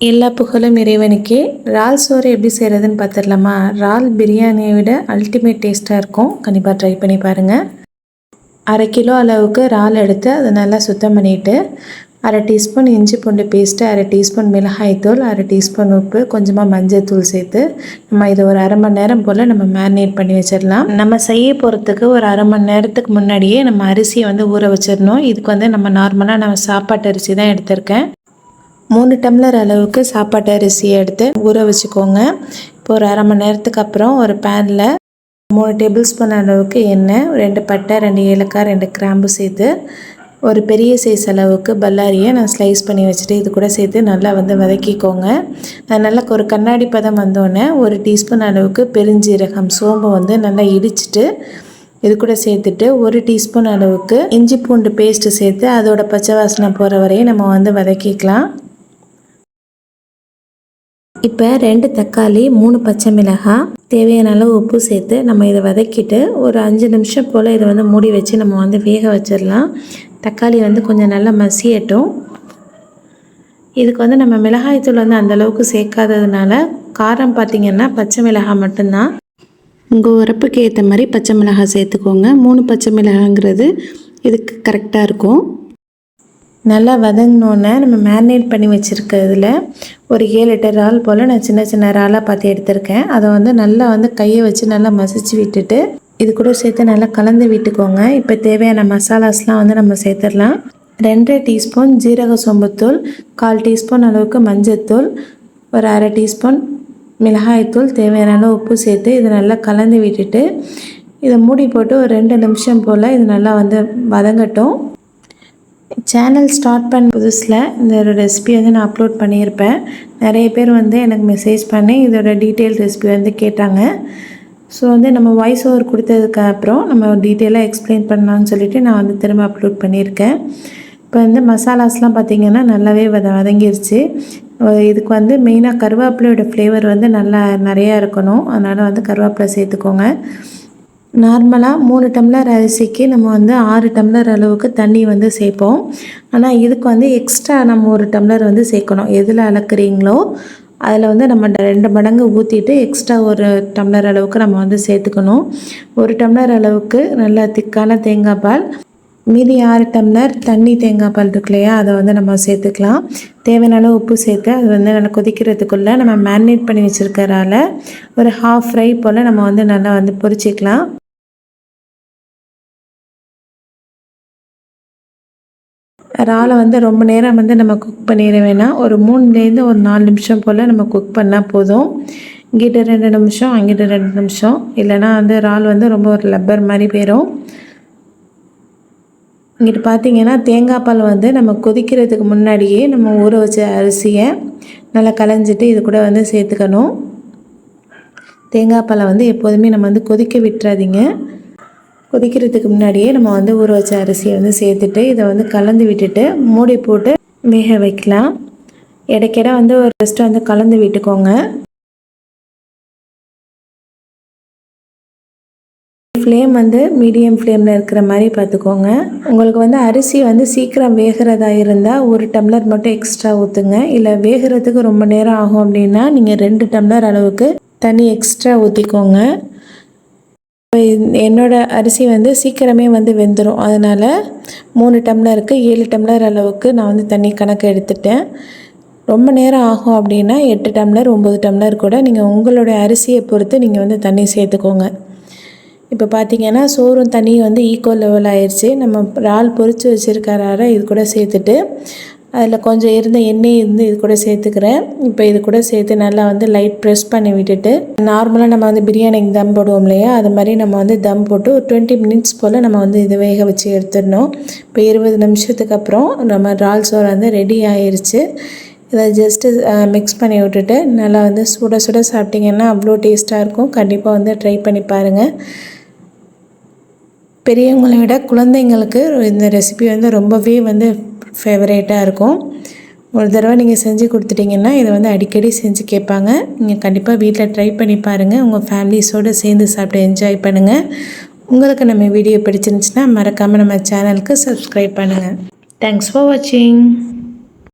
எல்லா புகழும் இறைவனுக்கே. இறால் சோறு எப்படி செய்கிறதுன்னு பார்த்துடலாமா இறால் பிரியாணியை விட அல்டிமேட் டேஸ்ட்டாக இருக்கும். கண்டிப்பாக ட்ரை பண்ணி பாருங்கள் அரை கிலோ அளவுக்கு இறால் எடுத்து அதை நல்லா சுத்தம் பண்ணிவிட்டு அரை டீஸ்பூன் இஞ்சி பூண்டு பேஸ்ட்டு அரை டீஸ்பூன் மிளகாய்த்தூள் அரை டீஸ்பூன் உப்பு கொஞ்சமாக மஞ்சள் தூள் சேர்த்து நம்ம இது ஒரு அரை மணி நேரம் போல் நம்ம மேரினேட் பண்ணி வச்சிடலாம். நம்ம செய்ய போகிறதுக்கு ஒரு அரை மணி நேரத்துக்கு முன்னாடியே நம்ம அரிசியை வந்து ஊற வச்சிடணும். இதுக்கு வந்து நம்ம நார்மலாக நம்ம சாப்பாட்டு அரிசி தான் எடுத்திருக்கேன். மூணு டம்ளர் அளவுக்கு சாப்பாட்டு அரிசியை எடுத்து ஊற வச்சுக்கோங்க. இப்போ ஒரு அரை மணி நேரத்துக்கு அப்புறம் ஒரு பேனில் மூணு டேபிள் ஸ்பூன் அளவுக்கு எண்ணெய் ரெண்டு பட்டை ரெண்டு ஏலக்காய் ரெண்டு கிராம்பு சேர்த்து ஒரு பெரிய சைஸ் அளவுக்கு பல்லாரியை நான் ஸ்லைஸ் பண்ணி வச்சுட்டு இது கூட சேர்த்து நல்லா வந்து வதக்கிக்கோங்க. நல்லா ஒரு கண்ணாடி பதம் வந்தோடனே ஒரு டீஸ்பூன் அளவுக்கு பெருஞ்சீரகம் சோம்பு வந்து நல்லா இடிச்சிட்டு இது கூட சேர்த்துட்டு ஒரு டீஸ்பூன் அளவுக்கு இஞ்சி பூண்டு பேஸ்ட்டு சேர்த்து அதோட பச்சை வாசனை போகிற வரையும் நம்ம வந்து வதக்கிக்கலாம். இப்போ ரெண்டு தக்காளி மூணு பச்சை மிளகாய் தேவையான அளவு உப்பு சேர்த்து நம்ம இதை வதக்கிட்டு ஒரு அஞ்சு நிமிஷம் போல் இதை வந்து மூடி வச்சு நம்ம வந்து வேக வச்சிடலாம். தக்காளி வந்து கொஞ்சம் நல்லா மசியட்டும். இதுக்கு வந்து நம்ம மிளகாய்த்தூள் வந்து அந்தளவுக்கு சேர்க்காததுனால காரம் பார்த்திங்கன்னா பச்சை மிளகாய் மட்டும்தான். உங்கள் உரப்புக்கு ஏற்ற மாதிரி பச்சை மிளகாய் சேர்த்துக்கோங்க. மூணு பச்சை மிளகாங்கிறது இதுக்கு கரெக்டாக இருக்கும். நல்லா வதங்கினோன்னே நம்ம மேரினேட் பண்ணி வச்சுருக்கிறதுல ஒரு ஏழு எட்டு இறால் போல் நான் சின்ன சின்ன இறாலாக பார்த்து எடுத்திருக்கேன். அதை வந்து நல்லா வந்து கையை வச்சு நல்லா மசிச்சு விட்டுட்டு இது கூட சேர்த்து நல்லா கலந்து விட்டுக்கோங்க. இப்போ தேவையான மசாலாஸ்லாம் வந்து நம்ம சேர்த்துடலாம். ரெண்டரை டீஸ்பூன் ஜீரக சோம்புத்தூள் கால் டீஸ்பூன் அளவுக்கு மஞ்சத்தூள் ஒரு அரை டீஸ்பூன் மிளகாய்த்தூள் தேவையான அளவு உப்பு சேர்த்து இதை நல்லா கலந்து விட்டுட்டு இதை மூடி போட்டு ஒரு ரெண்டு நிமிஷம் போல் இது நல்லா வந்து வதங்கட்டும். சேனல் ஸ்டார்ட் பண்ண புதுசில் இந்த ரெசிபி வந்து நான் அப்லோட் பண்ணியிருப்பேன். நிறைய பேர் வந்து எனக்கு மெசேஜ் பண்ணி இதோட டீட்டெயில் ரெசிபி வந்து கேட்டாங்க. ஸோ வந்து நம்ம வாய்ஸ் ஓவர் கொடுத்ததுக்கு அப்புறம் நம்ம டீட்டெயிலாக எக்ஸ்பிளைன் பண்ணலான்னு சொல்லிவிட்டு நான் வந்து திரும்ப அப்லோட் பண்ணியிருக்கேன். இப்போ வந்து மசாலாஸ்லாம் பார்த்திங்கன்னா நல்லாவே வத வதங்கிருச்சு. இதுக்கு வந்து மெயினாக கருவேப்பிலையோட ஃப்ளேவர் வந்து நல்லா நிறையா இருக்கணும். அதனால் வந்து கருவேப்பிலை சேர்த்துக்கோங்க. நார்மலாக மூணு டம்ளர் அரிசிக்கு நம்ம வந்து ஆறு டம்ளர் அளவுக்கு தண்ணி வந்து சேர்ப்போம். ஆனால் இதுக்கு வந்து எக்ஸ்ட்ரா நம்ம ஒரு டம்ளர் வந்து சேர்க்கணும். எதில் அளக்குறீங்களோ அதில் வந்து நம்ம ரெண்டு மடங்கு ஊற்றிட்டு எக்ஸ்ட்ரா ஒரு டம்ளர் அளவுக்கு நம்ம வந்து சேர்த்துக்கணும். ஒரு டம்ளர் அளவுக்கு நல்ல திக்கான தேங்காய் பால் மீதி ஆறு டம்ளர் தண்ணி தேங்காய் பால் இருக்கு இல்லையா அதை வந்து நம்ம சேர்த்துக்கலாம். தேவையான அளவு உப்பு சேர்த்து அது வந்து நல்லா கொதிக்கிறதுக்குள்ளே நம்ம மேரினேட் பண்ணி வச்சுருக்கறால ஒரு ஹாஃப் ஃப்ரை போல் நம்ம வந்து நல்லா வந்து பொரிச்சிக்கலாம். இறாலை வந்து ரொம்ப நேரம் வந்து நம்ம குக் பண்ணிட வேணாம். ஒரு மூணுலேருந்து ஒரு நாலு நிமிஷம் போல் நம்ம குக் பண்ணால் போதும். இங்கிட்ட ரெண்டு நிமிஷம் அங்கிட்ட ரெண்டு நிமிஷம். இல்லைனா வந்து இறால் வந்து ரொம்ப ஒரு லப்பர் மாதிரி போயிடும் இங்கிட்டு பார்த்தீங்கன்னா தேங்காய் பால் வந்து நம்ம கொதிக்கிறதுக்கு முன்னாடியே நம்ம ஊற வச்ச அரிசியை நல்லா கலைஞ்சிட்டு இது கூட வந்து சேர்த்துக்கணும். தேங்காய் பாலை வந்து எப்போதுமே நம்ம வந்து கொதிக்க விட்டுறாதீங்க. கொதிக்கிறதுக்கு முன்னாடியே நம்ம வந்து ஊற வச்ச அரிசியை வந்து சேர்த்துட்டு இதை வந்து கலந்து விட்டுட்டு மூடி போட்டு வேக வைக்கலாம். இடைக்கிட வந்து ஒரு ரெஸ்ட் வந்து கலந்து விட்டுக்கோங்க. ஃப்ளேம் வந்து மீடியம் ஃப்ளேமில் இருக்கிற மாதிரி பார்த்துக்கோங்க. உங்களுக்கு வந்து அரிசி வந்து சீக்கிரம் வேகிறதா இருந்தால் ஒரு டம்ளர் மட்டும் எக்ஸ்ட்ரா ஊற்றுங்க இல்லை வேகிறதுக்கு ரொம்ப நேரம் ஆகும் அப்படின்னா நீங்கள் ரெண்டு டம்ளர் அளவுக்கு தண்ணி எக்ஸ்ட்ரா ஊற்றிக்கோங்க என்னோட அரிசி வந்து சீக்கிரமே வந்து வெந்துடும் அதனால் மூணு டம்ளருக்கு ஏழு டம்ளர் அளவுக்கு நான் வந்து தண்ணி கணக்கு எடுத்துட்டேன். ரொம்ப நேரம் ஆகும் அப்படின்னா எட்டு டம்ளர் ஒம்பது டம்ளர் கூட நீங்கள் உங்களுடைய அரிசியை பொறுத்து நீங்கள் வந்து தண்ணி சேர்த்துக்கோங்க. இப்போ பார்த்தீங்கன்னா சோறும் தண்ணியும் வந்து ஈக்குவல் லெவல் ஆயிடுச்சு நம்ம இறால் பொறிச்சு வச்சுருக்கிற இது கூட சேர்த்துட்டு அதில் கொஞ்சம் இருந்த எண்ணெய் இருந்து இது கூட சேர்த்துக்கிறேன். இப்போ இது கூட சேர்த்து நல்லா வந்து லைட் ப்ரெஸ் பண்ணி விட்டுட்டு நார்மலாக நம்ம வந்து பிரியாணிக்கு தம் போடுவோம் இல்லையா? அது மாதிரி நம்ம வந்து தம் போட்டு ஒரு டுவெண்ட்டி மினிட்ஸ் போல் நம்ம வந்து இதை வேக வச்சு எடுத்துடணும். இப்போ இருபது நிமிஷத்துக்கு அப்புறம் நம்ம ரால் சோறு வந்து ரெடி ஆயிடுச்சு இதை ஜஸ்ட்டு மிக்ஸ் பண்ணி விட்டுட்டு நல்லா வந்து சுட சுட சாப்பிட்டிங்கன்னா அவ்வளோ டேஸ்ட்டாக இருக்கும். கண்டிப்பாக வந்து ட்ரை பண்ணி பாருங்கள் பெரியவங்களை விட குழந்தைங்களுக்கு இந்த ரெசிபி வந்து ரொம்பவே வந்து ஃபேவரேட்டாக இருக்கும். ஒரு தடவை நீங்கள் செஞ்சு கொடுத்துட்டிங்கன்னா இதை வந்து அடிக்கடி செஞ்சு கேட்பாங்க. நீங்கள் கண்டிப்பாக வீட்டில் ட்ரை பண்ணி பாருங்கள் உங்கள் ஃபேமிலிஸோடு சேர்ந்து சாப்பிட்டு என்ஜாய் பண்ணுங்கள் உங்களுக்கு நம்ம வீடியோ பிடிச்சிருந்துச்சின்னா மறக்காமல் நம்ம சேனலுக்கு சப்ஸ்கிரைப் பண்ணுங்கள் தேங்க்ஸ் ஃபார் வாட்சிங்